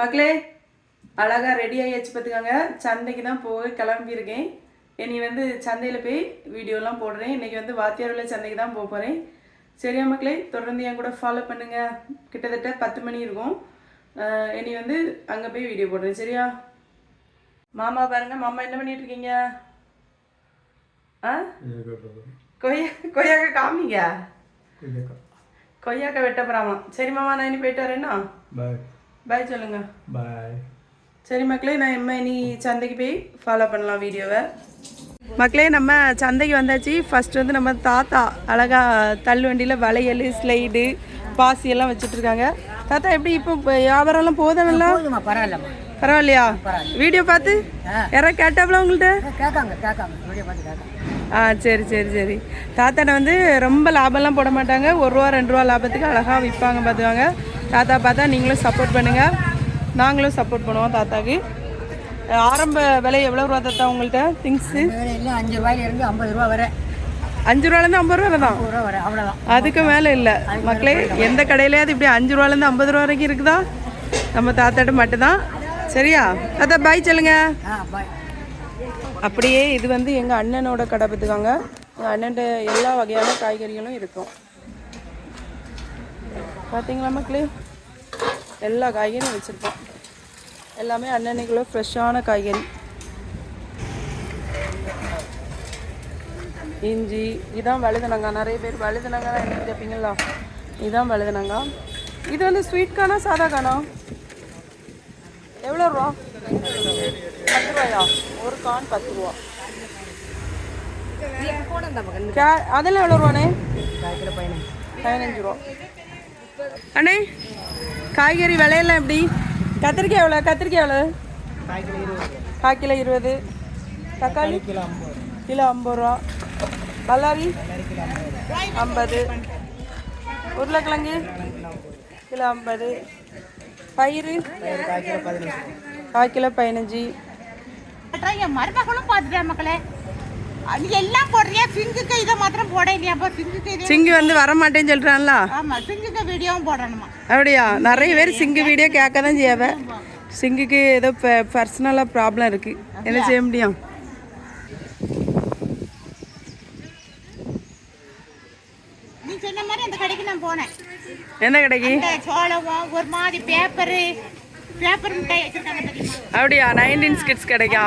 மக்களே அழகாக ரெடி ஆகியாச்சு பார்த்துக்காங்க. சந்தைக்கு தான் போக கிளம்பியிருக்கேன். இனி வந்து சந்தையில் போய் வீடியோலாம் போடுறேன். இன்றைக்கி வந்து வாத்தியார்ல சந்தைக்கு தான் போக போகிறேன் சரியா மக்களே தொடர்ந்து என் கூட ஃபாலோ பண்ணுங்கள் கிட்டத்தட்ட பத்து மணி இருக்கும். இனி வந்து அங்கே போய் வீடியோ போடுறேன். சரியா? மாமா பாருங்க மாமா என்ன பண்ணிட்டு இருக்கீங்க? ஆ? கொய்யா கொய்யாக்கா காமிங்க. கொய்யாக்கா. வெட்ட போகிறாமா சரி மாமா நான் இனி போயிட்டு வரேன்னா? பாய் சொல்லுங்க. பாய் சரி மக்களே நான் இனிமே இனி சந்தைக்கு போய் ஃபாலோ பண்ணலாம் வீடியோவை. மக்களே நம்ம சந்தைக்கு வந்தாச்சு. ஃபர்ஸ்ட் வந்து நம்ம தாத்தா அழகா தள்ளு வண்டியில் வளையல் ஸ்லைடு பாசி எல்லாம் வச்சுட்டு இருக்காங்க. தாத்தா எப்படி இப்போ வியாபாரம்லாம் போதா நல்லா போதுமா பரவாயில்லம்மா. பரவாயில்லையா? வீடியோ பார்த்து? யாராவது கேட்டாப்ல உங்கள்கிட்ட கேட்காங்க கேட்காங்க. வீடியோ பார்த்து கேட்காங்க. ஆ சரி சரி சரி. தாத்தாட்ட வந்து ரொம்ப லாபம்லாம் போட மாட்டாங்க. ஒரு ரூபா ரெண்டு ரூபா லாபத்துக்கு அழகாக விற்பாங்க பார்த்துவாங்க தாத்தா பார்த்தா நீங்களும் சப்போர்ட் பண்ணுங்கள் நாங்களும் சப்போர்ட் பண்ணுவோம் தாத்தாக்கு. ஆரம்ப விலை எவ்வளோ ரூபா தாத்தா உங்கள்கிட்ட திங்ஸு அஞ்சு ரூபாயில இருந்து ஐம்பது ரூபா வரை. அஞ்சு ரூபாலேருந்து ஐம்பது ரூபா தான்? அவ்வளோதான் அதுக்கு மேலே இல்லை. மக்களே எந்த கடையிலையாவது இப்படி அஞ்சு ரூபாலேருந்து ஐம்பது ரூபா வரைக்கும் இருக்குதா? நம்ம தாத்தாட்ட மட்டும்தான். சரியா? தாத்தா பாய் சொல்லுங்க. அப்படியே இது வந்து எங்கள் அண்ணனோட கடை பார்த்துக்காங்க. எங்கள் அண்ணன்ட்ட எல்லா வகையான காய்கறிகளும் இருக்கும். பார்த்தீங்களா மக்களே? எல்லா காய்கறியும் வச்சுருக்கோம். எல்லாமே அன்னன்னைக்குள்ள ஃப்ரெஷ்ஷான காய்கறி. இஞ்சி இதான் வழுதுனங்காய் நிறைய பேர் வழுதுனங்காய் தான் என்ன கேட்பீங்களா இதான் வழுதுனங்காய் இது வந்து ஸ்வீட் கானா சாதா கானா? எவ்வளோ ரூபா? பத்து ரூபாயா? ஒரு கான் பத்து ரூபா. அதெல்லாம் எவ்வளோ ரூபாண்ணே? பதினஞ்சு ரூபா. அண்ணே? காய்கறி விலையெல்லாம் எப்படி? கத்திரிக்காய் எவ்வளோ கத்திரிக்காய் எவ்வளோ கால் கிலோ இருபது. தக்காளி? கிலோ ஐம்பது கிலோ ஐம்பது ரூபா. பல்லாரி? ஐம்பது. உருளைக்கிழங்கு? கிலோ ஐம்பது. பயிறு? கால் கிலோ பதினஞ்சு. மருமகளும் பார்த்துட்டேன் மக்களே. எல்லாம் போடுறியா? சிங்குக்கு இதை மாத்திரம் போட இல்லையாப்பா சிங்குக்கு சிங்கி வந்து வர மாட்டேன்னு சொல்கிறான்ல ஆமா சிங்குக்கு வீடியோவும் போடணுமா? அப்படியா? நிறைய பேர் சிங்கு வீடியோ கேட்க தான் செய்யாவ சிங்குக்கு ஏதோ பர்சனலாக ப்ராப்ளம் இருக்கு. என்ன செய்ய முடியும்? நீ சொன்ன மாதிரி அந்த கடைக்கு நான் போனேன். எந்த கடைக்கு? சோளமும் ஒரு மாதிரி பேப்பரு பேப்பர் மிட்டாய் வச்சிருக்காங்க அப்படியா? நைன்டீன் ஸ்கிட்ஸ் கிடைக்கா?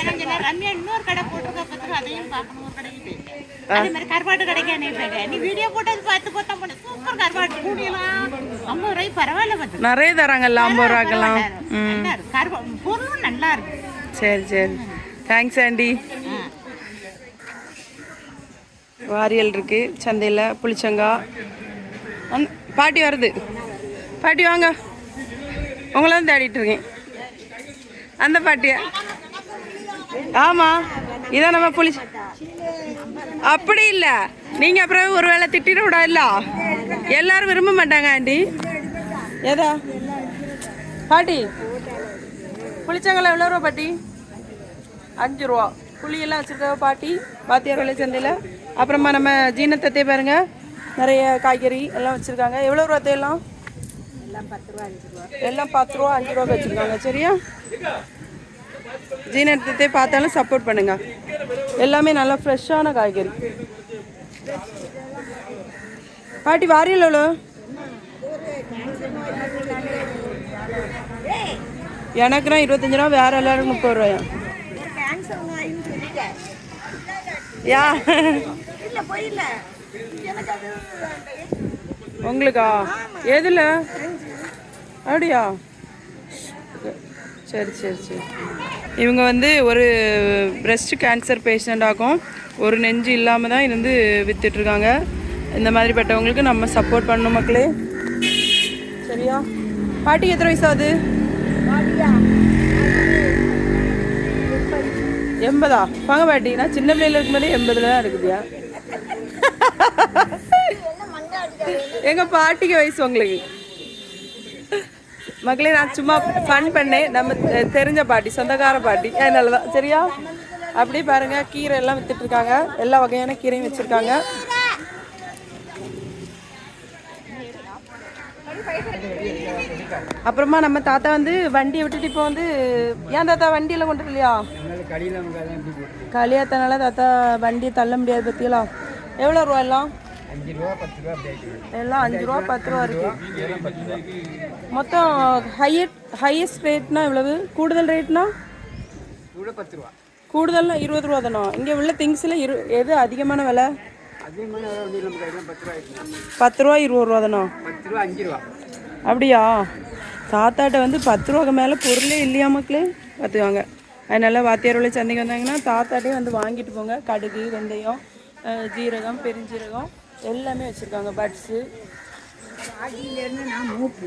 என்ன ரம்யா இன்னொரு கடை போட்டிருக்க அதையும் பார்க்கணும் ஒரு கடைக்கு போயிட்டேன் அதே மாதிரி கருவாட்டு கடைக்கு நீ போயிட்டேன் நீ வீடியோ போட்டது பார்த்து பார்த்தா போன சூப்பர் கருவாட்டு கூடியெல்லாம் ஐம்பது ரூபாய்க்கு பரவாயில்ல பார்த்து நிறைய தராங்கல்ல ஐம்பது ரூபாக்கெல்லாம் ம் நல்லா இருக்கு கருவா பொருளும் நல்லா இருக்கு சரி சரி தேங்க்ஸ் ஆண்டி வாரியல் இருக்கு சந்தையில் புளிச்சங்காய் அந் பாட்டி வருது பாட்டி வாங்க உங்களை தான் தேடிட்டு இருக்கேன் அந்த பாட்டியா ஆமாம் இதான் நம்ம புளி அப்படி இல்லை. நீங்கள் அப்புறம் ஒரு வேளை திட்டிட விடாதுல்ல எல்லாரும் விரும்ப மாட்டாங்க ஆண்டி. ஏதா பாட்டி. புளிச்சங்கல எவ்வளோ ரூபா பாட்டி? அஞ்சு ரூபா. புளியெல்லாம் வச்சுருக்க பாட்டி? பாத்தியார் விலை சந்தையில். அப்புறமா நம்ம ஜீனத்தத்தை பாருங்க. நிறைய காய்கறி எல்லாம் வச்சுருக்காங்க. எவ்வளோ ரூபா தேலாம் எல்லாம் பத்து ரூபா அஞ்சு ரூபா. வச்சுருக்காங்க. சரியா? ஜீனத்தை பார்த்தாலும் சப்போர்ட் பண்ணுங்க. எல்லாமே நல்லா ஃப்ரெஷ்ஷான காய்கறி. பாட்டி வாரியல் எவ்வளோ எனக்குனா இருபத்தஞ்சு ரூபா வேற எல்லாரும் முப்பது ரூபாயா? யா. உங்களுக்கா? எதுல? அப்படியா? சரி சரி சரி. இவங்க வந்து ஒரு பிரஸ்ட் கேன்சர் பேஷண்ட் ஆகும். ஒரு நெஞ்சு இல்லாமல் தான் இருந்து வித்துட்ருக்காங்க இந்த மாதிரிப்பட்டவங்களுக்கு நம்ம சப்போர்ட் பண்ணணும் மக்களே. சரியா? பாட்டிக்கு எத்தனை வயசு ஆகுது? எண்பதா? வாங்க பாட்டி நான் சின்ன பிள்ளையில இருக்கும்போதே எண்பதுல தான் இருக்குதியா எங்க பாட்டிக்கு வயசு உங்களுக்கு? மக்களே நான் சும்மா ஃபன் பண்ணேன். நம்ம தெரிஞ்ச பாட்டி சொந்தக்கார பாட்டி. அதனால தான். சரியா? அப்படியே பாருங்க கீரை எல்லாம் வித்துட்டு இருக்காங்க எல்லா வகையான கீரையும் வச்சிருக்காங்க. அப்புறமா நம்ம தாத்தா வந்து வண்டியை விட்டுட்டு இப்போ வந்து ஏன் தாத்தா வண்டியில் கொண்டு இல்லையா கலியாத்தனால தாத்தா வண்டியை தள்ள முடியாது பற்றியலாம் எவ்வளோ ரூபா எல்லாம்? எல்லாம் அஞ்சு ரூபா பத்து ரூபா இருக்கு. மொத்தம் ஹையட் ஹையஸ்ட் ரேட்னா எவ்வளவு? கூடுதல் ரேட்னா கூடுதல்னா இருபது ரூபா தானோ. இங்கே உள்ள திங்ஸில் இரு எது அதிகமான விலை? பத்து ரூபா இருபது ரூபா தானோ? அப்படியா? தாத்தாட்ட வந்து பத்து ரூபாய்க்கு மேலே பொருளே இல்லையா மக்களே? பார்த்துக்காங்க. அதனால வாத்தியார் உள்ள சந்தைக்கு வந்தாங்கன்னா தாத்தாட்டே வந்து வாங்கிட்டு போங்க. கடுகு வெந்தயம் ஜீரகம் பெருஞ்சீரகம். எல்லாமே வச்சுருக்காங்க பட்ஸு பாட்டியிலேருந்து நான் மூப்பு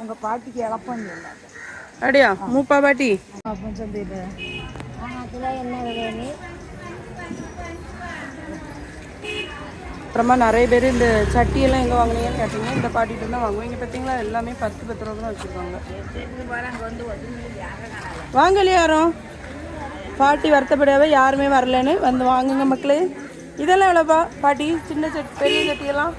உங்கள் பாட்டிக்கு இழப்பம் இல்லை. அப்படியா? மூப்பா பாட்டி? அப்போ சந்தையில் கிலோ என்ன விலைன்னு அப்புறமா நிறைய பேர் இந்த சட்டியெல்லாம் எங்கே வாங்குனீங்கன்னு கேட்டீங்க. இந்த பாட்டிகிட்ட தான் வாங்குவோம். இங்கே பார்த்தீங்களா எல்லாமே பத்து பத்து ரூபா தான் வச்சுருக்காங்க. வாங்கலையா யாரும்? பாட்டி வருத்தப்படாத யாருமே வரலன்னு. வந்து வாங்குங்க மக்களே. இதெல்லாம் எவ்வளோப்பா பாட்டி சின்ன செட் பெரிய சட்டியெல்லாம்?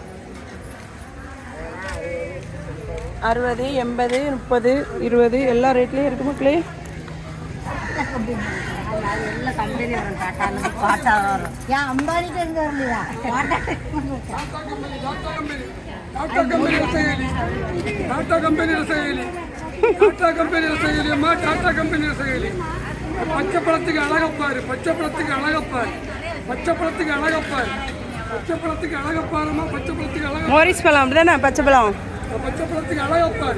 அறுபது எண்பது முப்பது இருபது எல்லா ரேட்லேயும் இருக்கு மக்களே. டாடா கம்பெனி ரசகிரி டாடா கம்பெனி ரசகிரி அம்மா டாடா கம்பெனி ரசகிரி பச்சை பழத்துக்கு அழகப்பாரு பச்சை பழத்துக்கு அழகப்பாரு. பச்சை பழத்துக்கு அழகப்பார் பச்சை பழத்துக்கு அழகப்பாரமா பச்சை பழத்துக்கு அழகா மோரிஸ் பழம் அப்படிதானே? பச்சை பழம். பச்சை பழத்துக்கு அழகப்பார்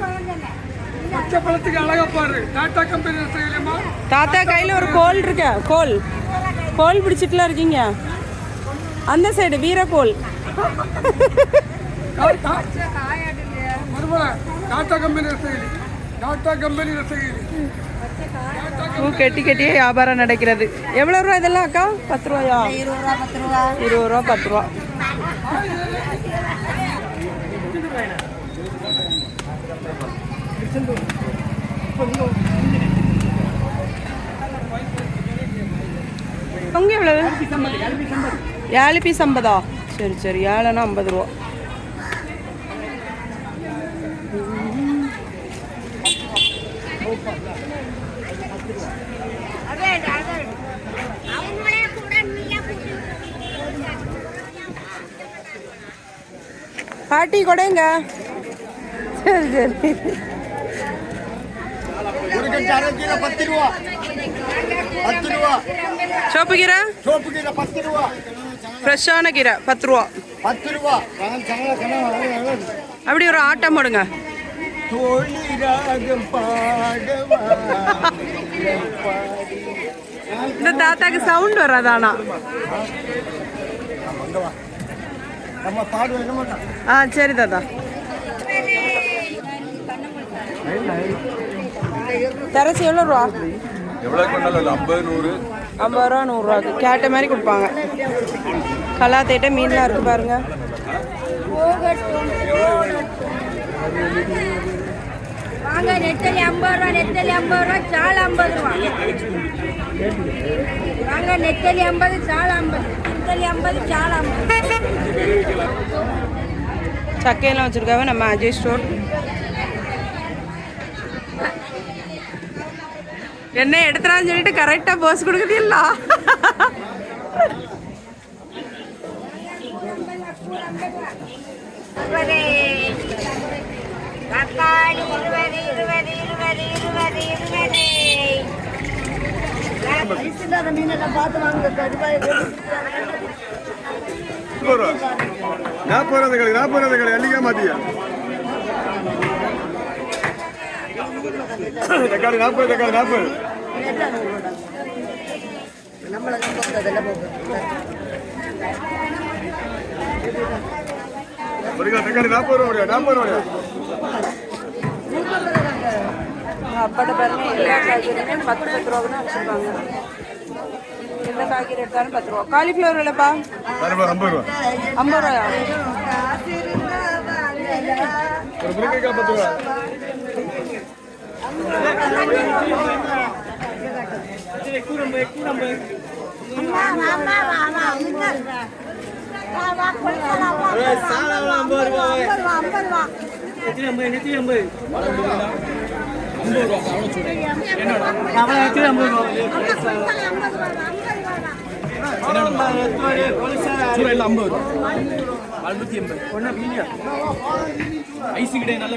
பச்சை பழத்துக்கு அழகப்பாரு டாட்டா கம்பெனி செய்யலாமா தாத்தா கையில் ஒரு கோல் இருக்க. கோல். கோல் பிடிச்சிட்டுலாம் இருக்கீங்க. அந்த சைடு வீரகோல் டாட்டா கம்பெனி ரசகிரி டாட்டா கம்பெனி ரசகிரி பூ கெட்டி கெட்டியே வியாபாரம் நடக்கிறது. எவ்வளோ ரூபா இதெல்லாம் அக்கா? பத்து ரூபாயா? இருபது ரூபா பத்து ரூபா. இருபது ரூபா பத்து ரூபா பொங்க எவ்வளவு? ஏழு பீஸ் ஐம்பதா? சரி சரி. ஏழுனா ஐம்பது ரூபா. பாட்டி கொடைங்க சரி சரி பத்து ரூபா பத்து ரூபா சோப்பு கீரை சோப்பு கீரை பத்து ரூபா ஃப்ரெஷ்ஷான கீரை பத்து ரூபா பத்து ரூபா அப்படி ஒரு ஆட்டம் போடுங்க இந்த தாத்தாக்கு சவுண்ட் வராதானா நம்ம பாடுவோம் என்ன மாட்டோம் ஆ சரி தாத்தா. தரசி எவ்வளோ ரூபா? எவ்வளோ கொண்டாலும் ஐம்பது நூறு. ஐம்பது ரூபா நூறுரூவாக்கு கேட்ட மாதிரி கொடுப்பாங்க. கலா தேட்ட மீன்லாம் இருக்கு பாருங்க. வாங்க நெத்தலி ஐம்பது ரூபா நெத்தலி ஐம்பது ரூபா சால் ஐம்பது ரூபா. வாங்க நெத்தலி ஐம்பது சால் ஐம்பது. நெத்தலி ஐம்பது சால் ஐம்பது. சக்கையெல்லாம் வச்சுருக்காங்க நம்ம அஜய் ஸ்டோர். என்ன எடுத்துறான்னு சொல்லிட்டு கரெக்டாக போஸ் கொடுக்குறீங்களா? தக்காளி இருபது இருபது இருபது இருபது இருபது. இல்லாத மீனெல்லாம் பார்த்து வாங்க நாற்பது ரூபா கடை நாற்பது ரூபா கடை அள்ளிக்கா மாத்தியா தக்காளி நாற்பது தக்காளி நாற்பது நம்மளை ஒரு கிலோ தக்காளி நாற்பது ரூபா நாற்பது ரூபா பாருங்க எல்லா பத்து பத்து ரூபா வச்சுருக்காங்க. எந்த காய்கறி எடுத்தாலும் பத்து ரூபா. காலிஃப்ளவர் இல்லைப்பா ஐம்பது ஐம்பது ரூபா. ஐம்பது? சூறாயில் ஐம்பது அறுநூத்தி எண்பது ஒன்றா மீனியா ஐஸு கிடையாது நல்ல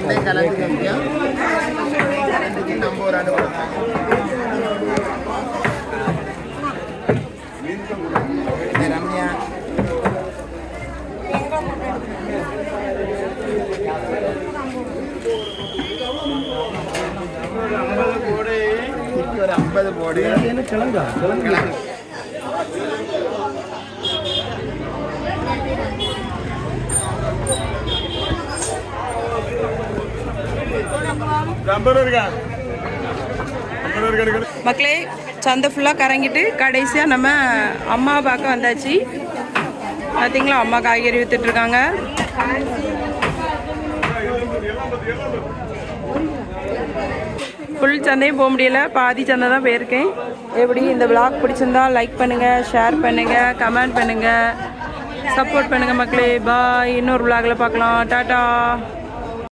பத்து ரூபா பாரு நம்ம ஒரு அனுபவம் ரம்யா. ஒரு ஐம்பது போடு கிழங்கா? கிழங்கு ஐம்பது ரூபா இருக்கா ஐம்பது ரூபா இருக்கா மக்களே சந்தை ஃபுல்லாக கறங்கிட்டு கடைசியாக நம்ம அம்மா பார்க்க வந்தாச்சு. பார்த்தீங்களா அம்மா காய்கறி விற்றுட்ருக்காங்க ஃபுல் சந்தையும் போக முடியல. பாதி சந்தை தான் போயிருக்கேன். எப்படி இந்த விளாக் பிடிச்சிருந்தா லைக் பண்ணுங்கள் ஷேர் பண்ணுங்கள் கமெண்ட் பண்ணுங்கள் சப்போர்ட் பண்ணுங்கள் மக்களே. பாய் இன்னொரு விளாகில் பார்க்கலாம். டாட்டா